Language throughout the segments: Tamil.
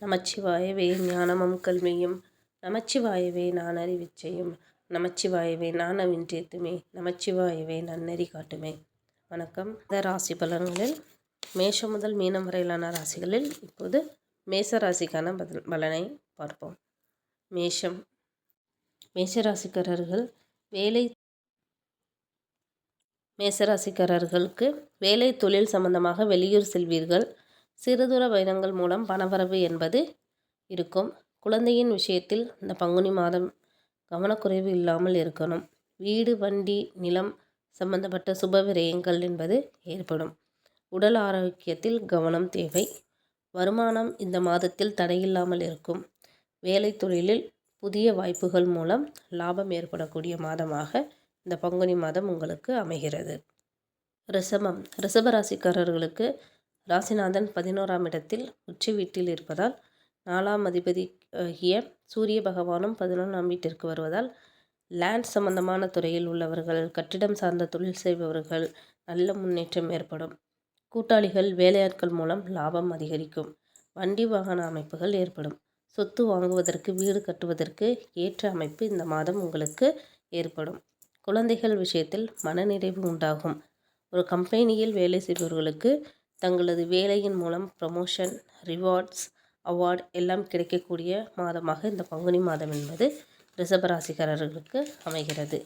நமச்சிவாயவே ஞானமும் கல்வியும். நமச்சிவாயவே நான் அறிவிச்சையும் நமச்சிவாயவே நாணவின்றேத்துமே நமச்சிவாயவே நன்னறி காட்டுமே. வணக்கம். இந்த ராசி பலன்களில் மேஷம் முதல் மீனம் வரையிலான ராசிகளில் இப்போது மேச ராசிக்கான பதில் பலனை பார்ப்போம். மேஷம். மேஷராசிக்காரர்கள் வேலை மேசராசிக்காரர்களுக்கு வேலை தொழில் சம்பந்தமாக வெளியூர் செல்வீர்கள். சிறுதூர பயணங்கள் மூலம் பணவரவு என்பது இருக்கும். குழந்தையின் விஷயத்தில் இந்த பங்குனி மாதம் கவனக்குறைவு இல்லாமல் இருக்கணும். வீடு வண்டி நிலம் சம்பந்தப்பட்ட சுப விரயங்கள் என்பது ஏற்படும். உடல் ஆரோக்கியத்தில் கவனம் தேவை. வருமானம் இந்த மாதத்தில் தடையில்லாமல் இருக்கும். வேலை தொழிலில் புதிய வாய்ப்புகள் மூலம் லாபம் ஏற்படக்கூடிய மாதமாக இந்த பங்குனி மாதம் உங்களுக்கு அமைகிறது. ரிசபம் ரிசபராசிக்காரர்களுக்கு ராசிநாதன் பதினோராம் இடத்தில் உச்சி வீட்டில் இருப்பதால் நாலாம் அதிபதி ஆகிய சூரிய பகவானும் பதினொன்றாம் வீட்டிற்கு வருவதால் லேண்ட் சம்பந்தமான துறையில் உள்ளவர்கள் கட்டிடம் சார்ந்த தொழில் செய்பவர்கள் நல்ல முன்னேற்றம் ஏற்படும். கூட்டாளிகள் வேலையாட்கள் மூலம் லாபம் அதிகரிக்கும். வண்டி வாகன அமைப்புகள் ஏற்படும். சொத்து வாங்குவதற்கு வீடு கட்டுவதற்கு ஏற்ற அமைப்பு இந்த மாதம் உங்களுக்கு ஏற்படும். குழந்தைகள் விஷயத்தில் மனநிறைவு உண்டாகும். ஒரு கம்பெனியில் வேலை செய்பவர்களுக்கு தங்களது வேலையின் மூலம் ப்ரமோஷன் ரிவார்ட்ஸ் அவார்ட் எல்லாம் கிடைக்கக்கூடிய மாதமாக இந்த பங்குனி மாதம் என்பது ரிஷபராசிக்காரர்களுக்கு அமைகிறது.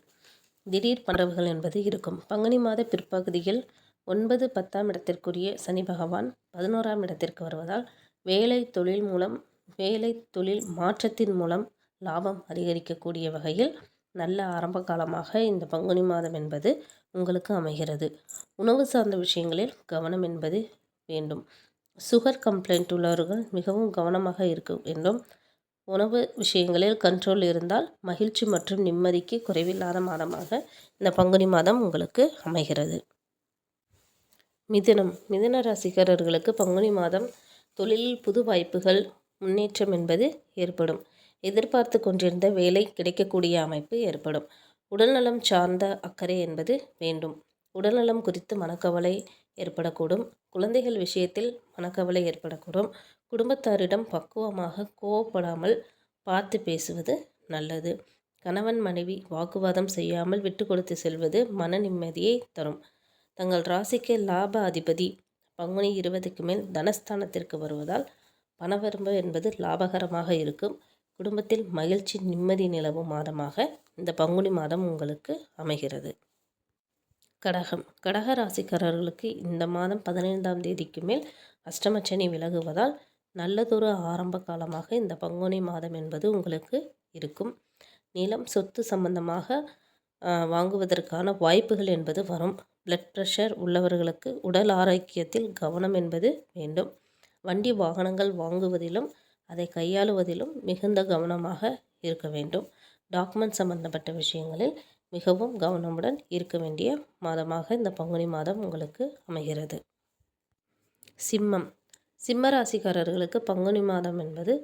திடீர் பணவுகள் என்பது இருக்கும். பங்குனி மாத பிற்பகுதியில் ஒன்பது பத்தாம் இடத்திற்குரிய சனி பகவான் பதினோராம் இடத்திற்கு வருவதால் வேலை தொழில் மூலம் வேலை தொழில் மாற்றத்தின் மூலம் லாபம் அதிகரிக்கக்கூடிய வகையில் நல்ல ஆரம்ப காலமாக இந்த பங்குனி மாதம் என்பது உங்களுக்கு அமைகிறது. உணவு சார்ந்த விஷயங்களில் கவனம் என்பது வேண்டும். சுகர் கம்ப்ளைண்ட் உள்ளவர்கள் மிகவும் கவனமாக இருக்க வேண்டும். உணவு விஷயங்களில் கண்ட்ரோல் இருந்தால் மகிழ்ச்சி மற்றும் நிம்மதிக்கு குறைவில்லாத மாதமாக இந்த பங்குனி மாதம் உங்களுக்கு அமைகிறது. மிதுனம். மிதுன ராசிக்காரர்களுக்கு பங்குனி மாதம் தொழிலில் புது வாய்ப்புகள் முன்னேற்றம் என்பது ஏற்படும். எதிர்பார்த்து கொண்டிருந்த வேலை கிடைக்கக்கூடிய அமைப்பு ஏற்படும். உடல்நலம் சார்ந்த அக்கறை என்பது வேண்டும். உடல்நலம் குறித்து மனக்கவலை ஏற்படக்கூடும். குழந்தைகள் விஷயத்தில் மனக்கவலை ஏற்படக்கூடும். குடும்பத்தாரிடம் பக்குவமாக கோவப்படாமல் பார்த்து பேசுவது நல்லது. கணவன் மனைவி வாக்குவாதம் செய்யாமல் விட்டு கொடுத்து செல்வது மன நிம்மதியை தரும். தங்கள் ராசிக்கு லாப அதிபதி பங்குனி இருபதுக்கு மேல் தனஸ்தானத்திற்கு வருவதால் பணவரம்பு என்பது லாபகரமாக இருக்கும். குடும்பத்தில் மகிழ்ச்சி நிம்மதி நிலவும் மாதமாக இந்த பங்குனி மாதம் உங்களுக்கு அமைகிறது. கடகம். கடக ராசிக்காரர்களுக்கு இந்த மாதம் பதினைந்தாம் தேதிக்கு மேல் அஷ்டமச்சனி விலகுவதால் நல்லதொரு ஆரம்ப காலமாக இந்த பங்குனி மாதம் என்பது உங்களுக்கு இருக்கும். நிலம் சொத்து சம்பந்தமாக வாங்குவதற்கான வாய்ப்புகள் என்பது வரும். பிளட் ப்ரெஷர் உள்ளவர்களுக்கு உடல் ஆரோக்கியத்தில் கவனம் என்பது வேண்டும். வண்டி வாகனங்கள் வாங்குவதிலும் அதை கையாளுவதிலும் மிகுந்த கவனமாக இருக்க வேண்டும். டாக்குமெண்ட் சம்பந்தப்பட்ட விஷயங்களில் மிகவும் கவனமுடன் இருக்க வேண்டிய மாதமாக இந்த பங்குனி மாதம் உங்களுக்கு அமைகிறது. சிம்மம். சிம்ம ராசிக்காரர்களுக்கு பங்குனி மாதம் என்பது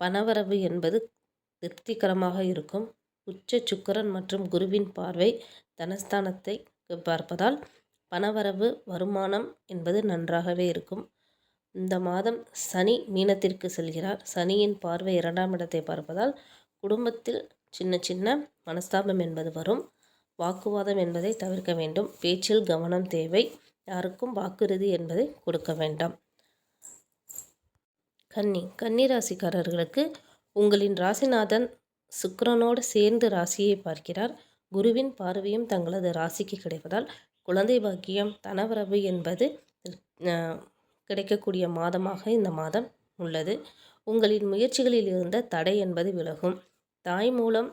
பணவரவு என்பது திருப்திகரமாக இருக்கும். உச்ச சுக்கரன் மற்றும் குருவின் பார்வை தனஸ்தானத்தை பார்ப்பதால் பணவரவு வருமானம் என்பது நன்றாகவே இருக்கும். இந்த மாதம் சனி மீனத்திற்கு செல்கிறார். சனியின் பார்வை இரண்டாம் இடத்தை பார்ப்பதால் குடும்பத்தில் சின்ன சின்ன மனஸ்தாபம் என்பது வரும். வாக்குவாதம் என்பதை தவிர்க்க வேண்டும். பேச்சில் கவனம் தேவை. யாருக்கும் வாக்குறுதி என்பதை கொடுக்க வேண்டாம். கன்னி கன்னி ராசிக்காரர்களுக்கு உங்களின் ராசிநாதன் சுக்கரனோடு சேர்ந்து ராசியை பார்க்கிறார். குருவின் பார்வையும் தங்களது ராசிக்கு கிடைப்பதால் குழந்தை பாக்கியம் தனவரவு என்பது கிடைக்கக்கூடிய மாதமாக இந்த மாதம் உள்ளது. உங்களின் முயற்சிகளில் இருந்த தடை என்பது விலகும். தாய் மூலம்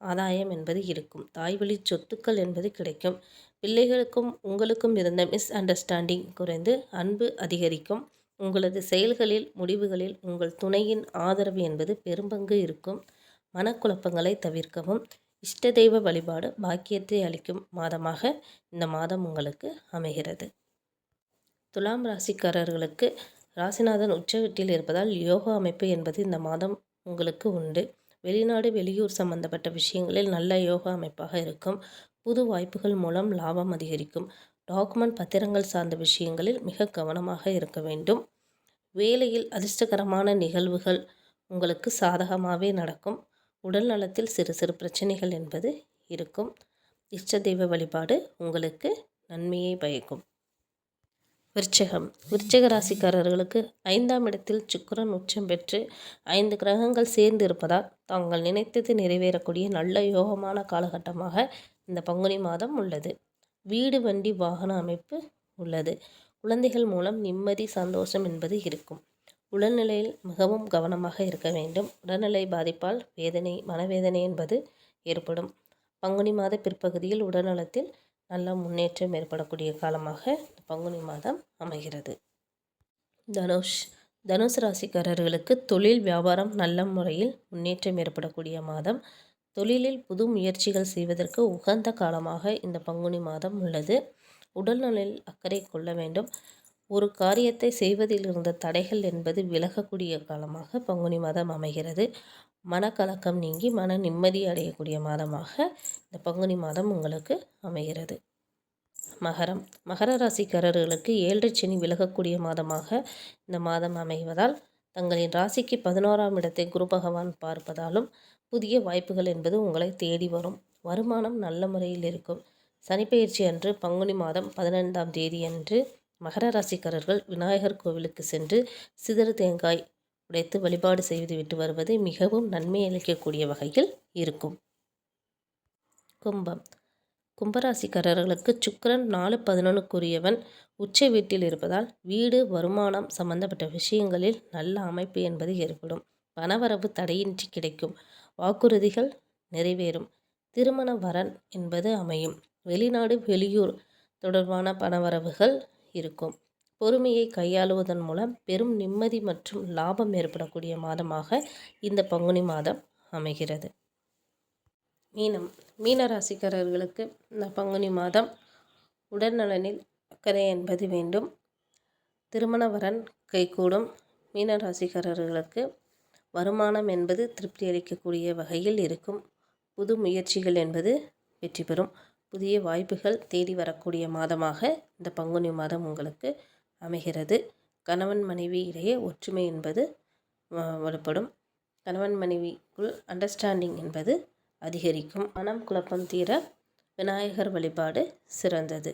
ஆதாயம் என்பது இருக்கும். தாய் வழி சொத்துக்கள் என்பது கிடைக்கும். பிள்ளைகளுக்கும் உங்களுக்கும் இருந்த மிஸ் அண்டர்ஸ்டாண்டிங் குறைந்து அன்பு அதிகரிக்கும். உங்களது செயல்களில் முடிவுகளில் உங்கள் துணையின் ஆதரவு என்பது பெரும்பங்கு இருக்கும். மனக்குழப்பங்களை தவிர்க்கவும் இஷ்ட தெய்வ வழிபாடு பாக்கியத்தை அளிக்கும் மாதமாக இந்த மாதம் உங்களுக்கு அமைகிறது. துலாம் ராசிக்காரர்களுக்கு ராசிநாதன் உச்ச வீட்டில் இருப்பதால் யோகா அமைப்பு என்பது இந்த மாதம் உங்களுக்கு உண்டு. வெளிநாடு வெளியூர் சம்பந்தப்பட்ட விஷயங்களில் நல்ல யோகா அமைப்பாக இருக்கும். புது வாய்ப்புகள் மூலம் லாபம் அதிகரிக்கும். டாக்குமெண்ட் பத்திரங்கள் சார்ந்த விஷயங்களில் மிக கவனமாக இருக்க வேண்டும். வேலையில் அதிர்ஷ்டகரமான நிகழ்வுகள் உங்களுக்கு சாதகமாகவே நடக்கும். உடல் நலத்தில் சிறு சிறு பிரச்சனைகள் என்பது இருக்கும். இஷ்ட தெய்வ வழிபாடு உங்களுக்கு நன்மையை பயக்கும். விருச்சகம். விருச்சக ராசிக்காரர்களுக்கு ஐந்தாம் இடத்தில் சுக்கிரன் உச்சம் பெற்று ஐந்து கிரகங்கள் சேர்ந்து இருப்பதால் தாங்கள் நினைத்தது நிறைவேறக்கூடிய நல்ல யோகமான காலகட்டமாக இந்த பங்குனி மாதம் உள்ளது. வீடு வண்டி வாகன அமைப்பு உள்ளது. குழந்தைகள் மூலம் நிம்மதி சந்தோஷம் என்பது இருக்கும். உடல்நிலையில் மிகவும் கவனமாக இருக்க வேண்டும். உடல்நிலை பாதிப்பால் வேதனை மனவேதனை என்பது ஏற்படும். பங்குனி மாத பிற்பகுதியில் உடல்நலத்தில் நல்ல முன்னேற்றம் ஏற்படக்கூடிய காலமாக இந்த பங்குனி மாதம் அமைகிறது. தனுஷ் தனுஷ் ராசிக்காரர்களுக்கு தொழில் வியாபாரம் நல்ல முறையில் முன்னேற்றம் ஏற்படக்கூடிய மாதம். தொழிலில் புது முயற்சிகள் செய்வதற்கு உகந்த காலமாக இந்த பங்குனி மாதம் உள்ளது. உடல்நலில் அக்கறை கொள்ள வேண்டும். ஒரு காரியத்தை செய்வதில் இருந்த தடைகள் என்பது விலகக்கூடிய காலமாக பங்குனி மாதம் அமைகிறது. மனக்கலக்கம் நீங்கி மன நிம்மதி அடையக்கூடிய மாதமாக இந்த பங்குனி மாதம் உங்களுக்கு அமைகிறது. மகரம். மகர ராசிக்காரர்களுக்கு ஏழரை சனி விலகக்கூடிய மாதமாக இந்த மாதம் அமைவதால் தங்களின் ராசிக்கு பதினோராம் இடத்தை குரு பகவான் பார்ப்பதாலும் புதிய வாய்ப்புகள் என்பது உங்களை தேடி வரும். வருமானம் நல்ல முறையில் இருக்கும். சனிப்பெயர்ச்சி அன்று பங்குனி மாதம் பதினைந்தாம் தேதி அன்று மகர ராசிக்காரர்கள் விநாயகர் கோவிலுக்கு சென்று சிதறு தேங்காய் உடைத்து வழிபாடு செய்து விட்டு வருவது மிகவும் நன்மை அளிக்கக்கூடிய வகையில் இருக்கும். கும்பம். கும்பராசிக்காரர்களுக்கு சுக்கரன் நாலு பதினொன்றுக்குரியவன் உச்ச வீட்டில் இருப்பதால் வீடு வருமானம் சம்பந்தப்பட்ட விஷயங்களில் நல்ல அமைப்பு என்பது ஏற்படும். பணவரவு தடையின்றி கிடைக்கும். வாக்குறுதிகள் நிறைவேறும். திருமண வரன் என்பது அமையும். வெளிநாடு வெளியூர் தொடர்பான பணவரவுகள் இருக்கும். பொறுமையை கையாளுவதன் மூலம் பெரும் நிம்மதி மற்றும் லாபம் ஏற்படக்கூடிய மாதமாக இந்த பங்குனி மாதம் அமைகிறது. மீனம் மீன ராசிக்காரர்களுக்கு இந்த பங்குனி மாதம் உடல்நலனில் அக்கறை என்பது வேண்டும். திருமண வரன் கைகூடும் மீன ராசிக்காரர்களுக்கு வருமானம் என்பது திருப்தி அளிக்கக்கூடிய வகையில் இருக்கும். புது முயற்சிகள் என்பது வெற்றி பெறும். புதிய வாய்ப்புகள் தேடி வரக்கூடிய மாதமாக இந்த பங்குனி மாதம் உங்களுக்கு அமைகிறது. கணவன் மனைவி இடையே ஒற்றுமை என்பது வலுப்படும். கணவன் மனைவிக்குள் அண்டர்ஸ்டாண்டிங் என்பது அதிகரிக்கும். மனம் குழப்பம் தீர விநாயகர் வழிபாடு சிறந்தது.